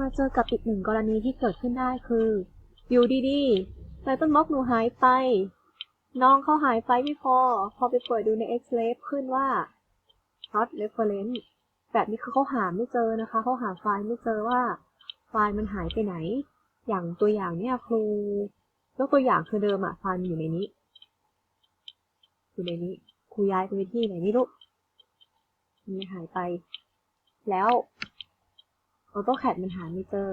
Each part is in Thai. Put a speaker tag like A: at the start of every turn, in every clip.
A: มาเจอกับอีกหนึ่งกรณีที่เกิดขึ้นได้คือ อยู่ดีๆไตต้นบล็อกหนูหายไป น้องเขาหายไปไม่พอ พอไปเปิดดูใน X-ray ขึ้นว่า not reference แบบนี้คือเขาหาไม่เจอนะคะ เขาหาไฟล์ไม่เจอว่า ไฟล์มันหายไปไหน อย่างตัวอย่างเนี่ยครูยกตัวอย่างคือเดิมอะไฟล์มันอยู่ในนี้ อยู่ในนี้ ครูย้ายไปที่ไหนไม่รู้มันหายไป แล้ว ออโต้แคดมันหาไม่เจอ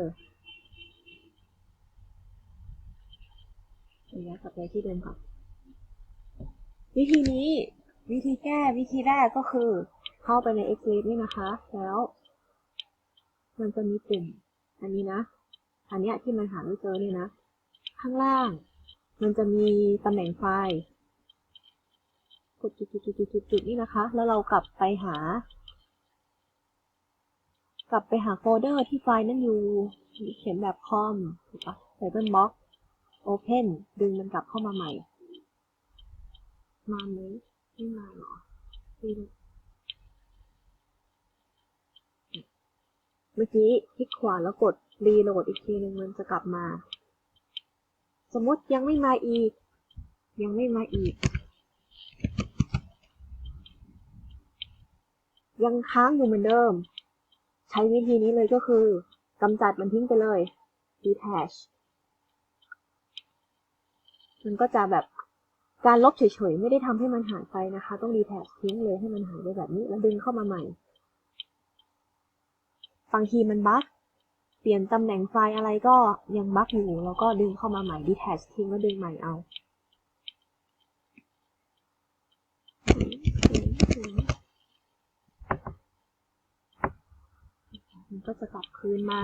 A: เดี๋ยวย้ายกลับไปที่เดิมก่อนวิธีนี้วิธีแก้วิธีแรกก็คือ เข้าไปใน Xlib นี่นะคะ แล้ว มันจะมีปุ่ม อันนี้นะ อันเนี้ยที่มันหาไม่เจอเนี่ยนะ ข้างล่าง มันจะมีตำแหน่งไฟล์กดจุดๆๆๆนี่นะคะ แล้วเรากลับไปหา กลับไปหาโฟลเดอร์ที่ไฟล์นั้นอยู่ เขียนแบบคอมถูกปะ Title Box Open ดึงมันกลับเข้ามาใหม่ มาไหมไม่มาหรอไม่รู้เมื่อกี้คลิกขวาแล้วกดรีโหลดอีกทีหนึ่งมันจะกลับมา สมมติยังไม่มาอีก ยังไม่มาอีก ยังค้างอยู่เหมือนเดิม ใช้วิธีนี้เลยก็คือกำจัดมันทิ้งไปเลย detach มันก็จะแบบการลบเฉยๆ ไม่ได้ทำให้มันหายไปนะคะ ต้อง detach ทิ้งเลยให้มันหายไปแบบนี้ แล้วดึงเข้ามาใหม่บางทีมันบั๊กเปลี่ยนตำแหน่งไฟล์อะไรก็ยังบั๊กอยู่ แล้วก็ดึงเข้ามาใหม่ detach ทิ้งแล้วดึงใหม่เอา มันก็จะกลับคืนมา